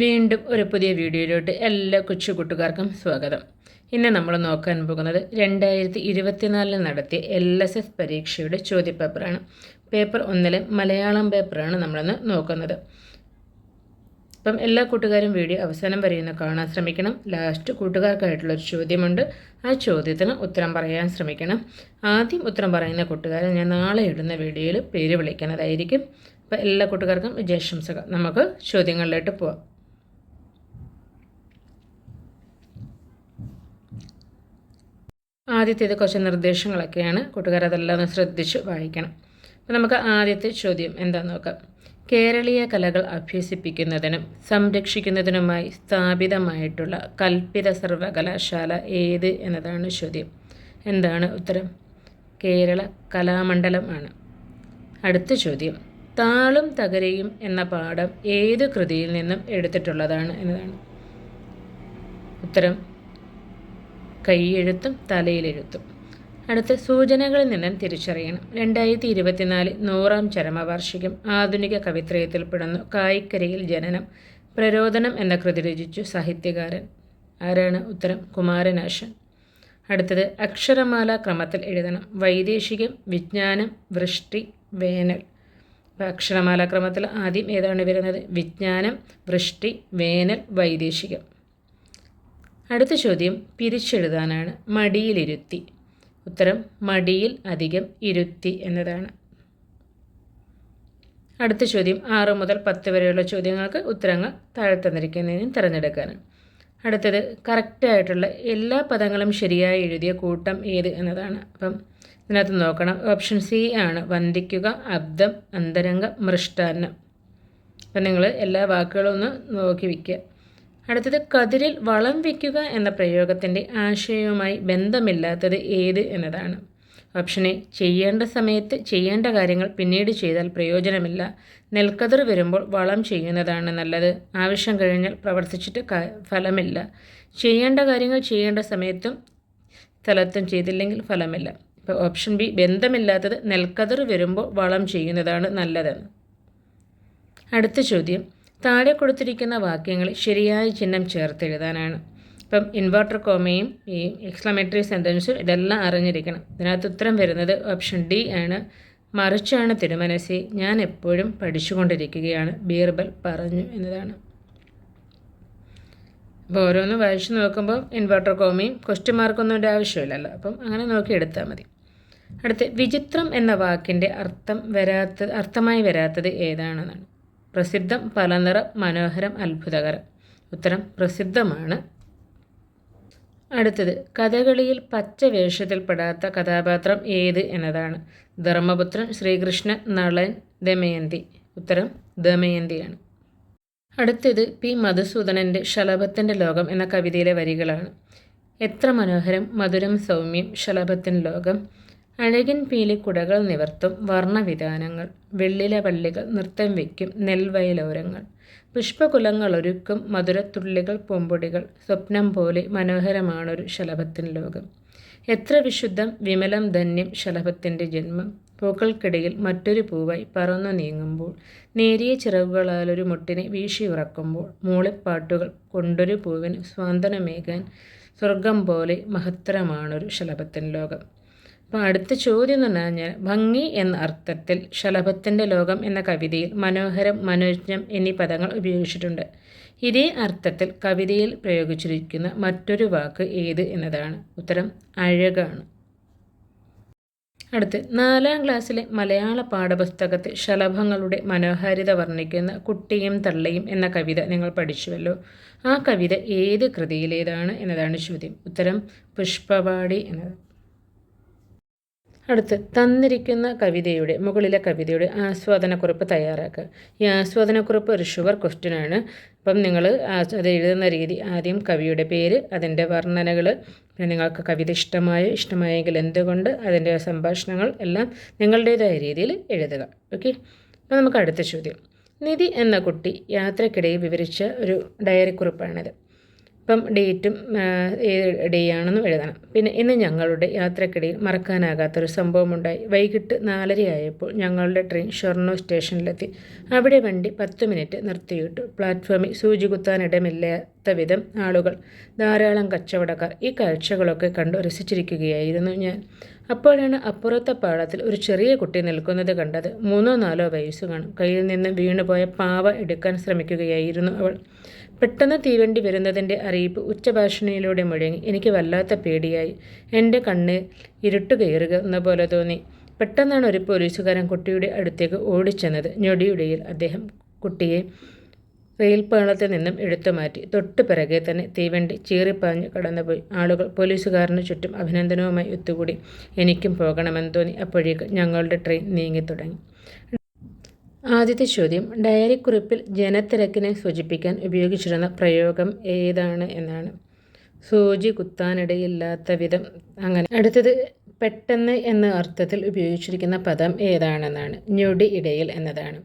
വീണ്ടും ഒരു പുതിയ വീഡിയോയിലോട്ട് എല്ലാ കൊച്ചു കൂട്ടുകാർക്കും സ്വാഗതം. ഇന്ന് നമ്മൾ നോക്കാൻ പോകുന്നത് രണ്ടായിരത്തി ഇരുപത്തിനാലിൽ നടത്തിയ എൽ എസ് എസ് പരീക്ഷയുടെ ചോദ്യപേപ്പറാണ്. പേപ്പർ ഒന്നിലെ മലയാളം പേപ്പറാണ് നമ്മളിന്ന് നോക്കുന്നത്. അപ്പം എല്ലാ കൂട്ടുകാരും വീഡിയോ അവസാനം വരെയൊന്ന് കാണാൻ ശ്രമിക്കണം. ലാസ്റ്റ് കൂട്ടുകാർക്കായിട്ടുള്ളൊരു ചോദ്യമുണ്ട്. ആ ചോദ്യത്തിന് ഉത്തരം പറയാൻ ശ്രമിക്കണം. ആദ്യം ഉത്തരം പറയുന്ന കൂട്ടുകാരെ ഞാൻ നാളെ ഇടുന്ന വീഡിയോയിൽ പേര് വിളിക്കുന്നതായിരിക്കും. അപ്പോൾ എല്ലാ കൂട്ടുകാർക്കും വിജയാശംസകൾ. നമുക്ക് ചോദ്യങ്ങളിലോട്ട് പോവാം. ആദ്യത്തേത് കുറച്ച് നിർദ്ദേശങ്ങളൊക്കെയാണ്. കൂട്ടുകാർ അതെല്ലാം ഒന്ന് ശ്രദ്ധിച്ച് വായിക്കണം. അപ്പോൾ നമുക്ക് ആദ്യത്തെ ചോദ്യം എന്താണെന്ന് നോക്കാം. കേരളീയ കലകൾ അഭ്യസിപ്പിക്കുന്നതിനും സംരക്ഷിക്കുന്നതിനുമായി സ്ഥാപിതമായിട്ടുള്ള കൽപ്പിത സർവകലാശാല ഏത് എന്നതാണ് ചോദ്യം. എന്താണ് ഉത്തരം? കേരള കലാമണ്ഡലമാണ് അടുത്ത ചോദ്യം. താളും തകരയും എന്ന പാഠം ഏത് കൃതിയിൽ നിന്നും എടുത്തിട്ടുള്ളതാണ് എന്നതാണ്. ഉത്തരം കൈയെഴുത്തും തലയിലെഴുത്തും. അടുത്ത സൂചനകളിൽ നിന്നും തിരിച്ചറിയണം. രണ്ടായിരത്തി ഇരുപത്തിനാല് നൂറാം ചരമവാർഷികം ആധുനിക കവിത്രയത്തിൽപ്പെടുന്നു കായിക്കരയിൽ ജനനം പ്രരോദനം എന്ന കൃതി രചിച്ചു സാഹിത്യകാരൻ. ആരാണ്? ഉത്തരം കുമാരനാശൻ. അടുത്തത് അക്ഷരമാല ക്രമത്തിൽ എഴുതണം. വൈദേശികം വിജ്ഞാനം വൃഷ്ടി വേനൽ. അക്ഷരമാല ക്രമത്തിൽ ആദ്യം ഏതാണ് വരുന്നത്? വിജ്ഞാനം വൃഷ്ടി വേനൽ വൈദേശികം. അടുത്ത ചോദ്യം പിരിച്ചെഴുതാനാണ്. മടിയിലിരുത്തി. ഉത്തരം മടിയിൽ അധികം ഇരുത്തി എന്നതാണ്. അടുത്ത ചോദ്യം ആറ് മുതൽ പത്ത് വരെയുള്ള ചോദ്യങ്ങൾക്ക് ഉത്തരങ്ങൾ താഴെ തന്നിരിക്കുന്നതിനും തിരഞ്ഞെടുക്കാനാണ് അടുത്തത് കറക്റ്റായിട്ടുള്ള എല്ലാ പദങ്ങളും ശരിയായി എഴുതിയ കൂട്ടം ഏത് എന്നതാണ്. അപ്പം ഇതിനകത്ത് നോക്കണം. ഓപ്ഷൻ സി ആണ് വന്ദിക്കുക അബ്ദം അന്തരംഗം മൃഷ്ടാന്നം. അപ്പം നിങ്ങൾ എല്ലാ വാക്കുകളും ഒന്ന് നോക്കി വയ്ക്കുക അടുത്തത് കതിരിൽ വളം വയ്ക്കുക എന്ന പ്രയോഗത്തിന്റെ ആശയവുമായി ബന്ധമില്ലാത്തത് ഏത് എന്നതാണ്. ഓപ്ഷൻ എ ചെയ്യേണ്ട സമയത്ത് ചെയ്യേണ്ട കാര്യങ്ങൾ പിന്നീട് ചെയ്താൽ പ്രയോജനമില്ല. നെൽക്കതിർ വരുമ്പോൾ വളം ചെയ്യുന്നതാണ് നല്ലത്. ആവശ്യം കഴിഞ്ഞാൽ പ്രവർത്തിച്ചിട്ട് ഫലമില്ല. ചെയ്യേണ്ട കാര്യങ്ങൾ ചെയ്യേണ്ട സമയത്തും സ്ഥലത്തും ചെയ്തില്ലെങ്കിൽ ഫലമില്ല. ഇപ്പോൾ ഓപ്ഷൻ ബി ബന്ധമില്ലാത്തത് നെൽക്കതിർ വരുമ്പോൾ വളം ചെയ്യുന്നതാണ് നല്ലതെന്ന്. അടുത്ത ചോദ്യം. താഴെ കൊടുത്തിരിക്കുന്ന വാക്യങ്ങൾ ശരിയായ ചിഹ്നം ചേർത്ത് എഴുതാനാണ് ഇപ്പം ഇൻവേർട്ടർ കോമയും ഈ എക്സ്ക്ലമേറ്ററി സെന്റൻസും ഇതെല്ലാം അറിഞ്ഞിരിക്കണം. ഇതിനകത്ത് ഉത്തരം വരുന്നത് ഓപ്ഷൻ ഡി ആണ്. മറിച്ചാണ് തിരുമനസി. ഞാൻ എപ്പോഴും പഠിച്ചുകൊണ്ടിരിക്കുകയാണ്. ബീർബൽ പറഞ്ഞു എന്നതാണ്. അപ്പോൾ ഓരോന്ന് വായിച്ചു നോക്കുമ്പോൾ ഇൻവേർട്ടർ കോമയും ക്വസ്റ്റ്യൻ മാർക്കൊന്നും ആവശ്യമില്ലല്ലോ. അപ്പം അങ്ങനെ നോക്കി എടുത്താൽ മതി. അടുത്ത് വിചിത്രം എന്ന വാക്കിന്റെ അർത്ഥം വരാത്ത അർത്ഥമായി വരാത്തത് ഏതാണെന്നാണ്. പ്രസിദ്ധം പലനിറം മനോഹരം അത്ഭുതകരം. ഉത്തരം പ്രസിദ്ധമാണ്. അടുത്തത് കഥകളിയിൽ പച്ച വേഷത്തിൽപ്പെടാത്ത കഥാപാത്രം ഏത് എന്നതാണ്. ധർമ്മപുത്രൻ ശ്രീകൃഷ്ണൻ നളൻ ദമയന്തി. ഉത്തരം ദമയന്തിയാണ്. അടുത്തത് പി. മധുസൂദനന്റെ ശലഭത്തിന്റെ ലോകം എന്ന കവിതയിലെ വരികളാണ്. എത്ര മനോഹരം മധുരം സൗമ്യം ശലഭത്തിൻ ലോകം. അഴകിൻ കുടകൾ നിവർത്തും വർണവിധാനങ്ങൾ. വെള്ളില പള്ളികൾ നൃത്തം വയ്ക്കും നെൽവയലോരങ്ങൾ. പുഷ്പകുലങ്ങൾ ഒരുക്കും മധുരത്തുള്ളികൾ പൂമ്പൊടികൾ. സ്വപ്നം പോലെ മനോഹരമാണൊരു ശലഭത്തിൻ ലോകം. എത്ര വിശുദ്ധം വിമലം ധന്യം ശലഭത്തിന്റെ ജന്മം. പൂക്കൾക്കിടയിൽ മറ്റൊരു പൂവായി പറന്നു നീങ്ങുമ്പോൾ നേരിയ ചിറകുകളാലൊരു മുട്ടിനെ വീശി വീശിയുറക്കുമ്പോൾ മൂളിപ്പാട്ടുകൾ കൊണ്ടൊരു പൂവിന് സ്വാന്തനമേകാൻ സ്വർഗം പോലെ മഹത്തരമാണൊരു ശലഭത്തിൻ ലോകം. അപ്പോൾ അടുത്ത ചോദ്യം എന്ന് പറഞ്ഞു കഴിഞ്ഞാൽ ഭംഗി എന്ന അർത്ഥത്തിൽ ശലഭത്തിന്റെ ലോകം എന്ന കവിതയിൽ മനോഹരം മനോജ്ഞം എന്നീ പദങ്ങൾ ഉപയോഗിച്ചിട്ടുണ്ട്. ഇതേ അർത്ഥത്തിൽ കവിതയിൽ പ്രയോഗിച്ചിരിക്കുന്ന മറ്റൊരു വാക്ക് ഏത് എന്നതാണ്. ഉത്തരം അഴകാണ്. അടുത്ത് നാലാം ക്ലാസ്സിലെ മലയാള പാഠപുസ്തകത്തിൽ ശലഭങ്ങളുടെ മനോഹാരിത വർണിക്കുന്ന കുട്ടിയും തള്ളയും എന്ന കവിത നിങ്ങൾ പഠിച്ചുവല്ലോ. ആ കവിത ഏത് കൃതിയിലേതാണ് എന്നതാണ് ചോദ്യം. ഉത്തരം പുഷ്പവാടി എന്നത്. അടുത്ത് തന്നിരിക്കുന്ന കവിതയുടെ മുകളിലെ കവിതയുടെ ആസ്വാദനക്കുറിപ്പ് തയ്യാറാക്കുക. ഈ ആസ്വാദനക്കുറിപ്പ് ഒരു ഷുവർ ക്വസ്റ്റ്യനാണ് അപ്പം നിങ്ങൾ അത് എഴുതുന്ന രീതി ആദ്യം കവിയുടെ പേര് അതിന്റെ വർണനകൾ പിന്നെ നിങ്ങൾക്ക് കവിത ഇഷ്ടമായോ ഇഷ്ടമായെങ്കിൽ എന്തുകൊണ്ട് അതിന്റെ സംഭാഷണങ്ങൾ എല്ലാം നിങ്ങളുടേതായ രീതിയിൽ എഴുതുക. ഓക്കെ? അപ്പോൾ നമുക്ക് അടുത്ത ചോദ്യം. നിധി എന്ന കുട്ടി യാത്രക്കിടയിൽ വിവരിച്ച ഒരു ഡയറി കുറിപ്പാണിത് ഇപ്പം ഡേറ്റും ഏത് ഡേ ആണെന്നും എഴുതണം. പിന്നെ ഇന്ന് ഞങ്ങളുടെ യാത്രക്കിടയിൽ മറക്കാനാകാത്തൊരു സംഭവമുണ്ടായി. വൈകിട്ട് നാലരയായപ്പോൾ ഞങ്ങളുടെ ട്രെയിൻ ഷൊർണൂർ സ്റ്റേഷനിലെത്തി. അവിടെ വണ്ടി പത്ത് മിനിറ്റ് നിർത്തിയിട്ടു. പ്ലാറ്റ്ഫോമിൽ സൂചി കുത്താനിടമില്ലാത്ത വിധം ആളുകൾ ധാരാളം കച്ചവടക്കാർ ഈ കാഴ്ചകളൊക്കെ കണ്ടു രസിച്ചിരിക്കുകയായിരുന്നു ഞാൻ. അപ്പോഴാണ് അപ്പുറത്തെ പാടത്തിൽ ഒരു ചെറിയ കുട്ടി നിൽക്കുന്നത് കണ്ടത്. മൂന്നോ നാലോ വയസ്സു കാണും. കയ്യിൽ നിന്ന് വീണുപോയ പാവ എടുക്കാൻ ശ്രമിക്കുകയായിരുന്നു അവൾ. പെട്ടെന്ന് തീവണ്ടി വരുന്നതിന്റെ അറിയിപ്പ് ഉച്ചഭാഷണിയിലൂടെ മുഴങ്ങി. എനിക്ക് വല്ലാത്ത പേടിയായി. എന്റെ കണ്ണ് ഇരുട്ട് കയറുക പോലെ തോന്നി. പെട്ടെന്നാണ് ഒരു പോലീസുകാരൻ കുട്ടിയുടെ അടുത്തേക്ക് ഓടിച്ചെന്നത്. ഞൊടിയുടെയിൽ അദ്ദേഹം കുട്ടിയെ റെയിൽപാളത്തിൽ നിന്നും എടുത്തുമാറ്റി തൊട്ടു പിറകെ തന്നെ തീവണ്ടി ചീറിപ്പാഞ്ഞ് കടന്നുപോയി. ആളുകൾ പോലീസുകാരന് ചുറ്റും അഭിനന്ദനവുമായി ഒത്തുകൂടി. എനിക്കും പോകണമെന്ന് തോന്നി അപ്പോഴേക്ക് ഞങ്ങളുടെ ട്രെയിൻ നീങ്ങിത്തുടങ്ങി ആദ്യത്തെ ചോദ്യം ഡയറി കുറിപ്പിൽ ജനത്തിരക്കിനെ സൂചിപ്പിക്കാൻ ഉപയോഗിച്ചിരുന്ന പ്രയോഗം ഏതാണ് എന്നാണ്. സൂചി കുത്താനിടയില്ലാത്ത വിധം അങ്ങനെ. അടുത്തത് പെട്ടെന്ന് എന്ന അർത്ഥത്തിൽ ഉപയോഗിച്ചിരിക്കുന്ന പദം ഏതാണെന്നാണ്. ഞൊടി ഇടയിൽ എന്നതാണ്.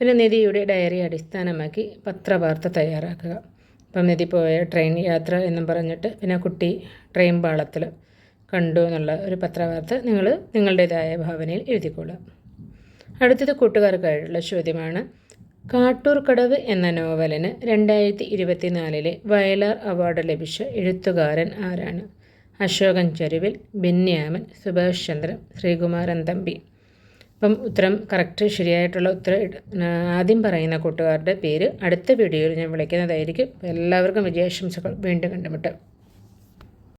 പിന്നെ നിധിയുടെ ഡയറി അടിസ്ഥാനമാക്കി പത്രവാർത്ത തയ്യാറാക്കുക. അപ്പം നിധി പോയ ട്രെയിൻ യാത്ര എന്നും പറഞ്ഞിട്ട് പിന്നെ കുട്ടി ട്രെയിൻ പാളത്തിൽ കണ്ടു എന്നുള്ള ഒരു പത്രവാർത്ത നിങ്ങൾ നിങ്ങളുടേതായ ഭാവനയിൽ എഴുതിക്കൊള്ളുക അടുത്തത് കൂട്ടുകാർക്കായിട്ടുള്ള ചോദ്യമാണ്. കാട്ടൂർക്കടവ് എന്ന നോവലിന് രണ്ടായിരത്തി ഇരുപത്തിനാലിലെ വയലാർ അവാർഡ് ലഭിച്ച എഴുത്തുകാരൻ ആരാണ്? അശോകൻ ചരുവിൽ ബെന്യാമൻ സുഭാഷ് ചന്ദ്രൻ ശ്രീകുമാരൻ തമ്പി. അപ്പം ഉത്തരം കറക്റ്റ് ശരിയായിട്ടുള്ള ഉത്തരം ആദ്യം പറയുന്ന കൂട്ടുകാരുടെ പേര് അടുത്ത വീഡിയോയിൽ ഞാൻ വിളിക്കുന്നതായിരിക്കും. എല്ലാവർക്കും വിജയാശംസകൾ. വീണ്ടും കണ്ടുമുട്ടാം.